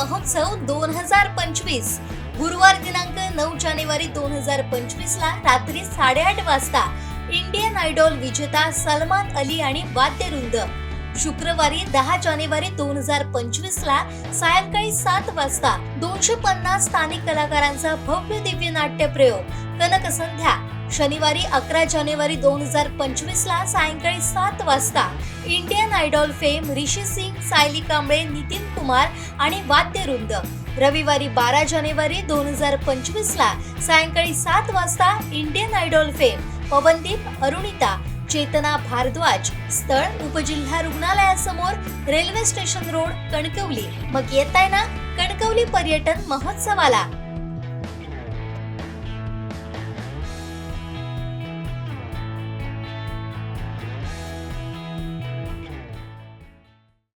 महोत्सव दोन हजार पंचवीस. गुरुवार दिनांक नऊ जानेवारी दोन हजार पंचवीस ला रात्री साडेआठ वाजता इंडियन आयडॉल विजेता सलमान अली आणि वाद्यवृंद शुक्रवारी दहा जानेवारी दोन हजार पंचवीस ला सायंकाळी सात वाजता दोनशे पन्नास स्थानिक कलाकारांचा भव्य दिव्य नाट्य प्रयोग कनक संध्या शनिवारी अकरा जानेवारी दोन हजार पंचवीस ला सायंकाळी सात वाजता Indian Idol fame Rishi Singh Sayali Kamble Nitin Kumar आणि वाद्यवृंद रविवारी बारा जानेवारी दोन हजार पंचवीस ला सायंकाळी सात वाजता Indian Idol fame Pawandeep Arunita Chetna Bhardwaj स्थळ उपजिल्हा रुग्णालयासमोर रेल्वे स्टेशन रोड कणकवली. मग येत आहे ना कणकवली पर्यटन महोत्सवाला.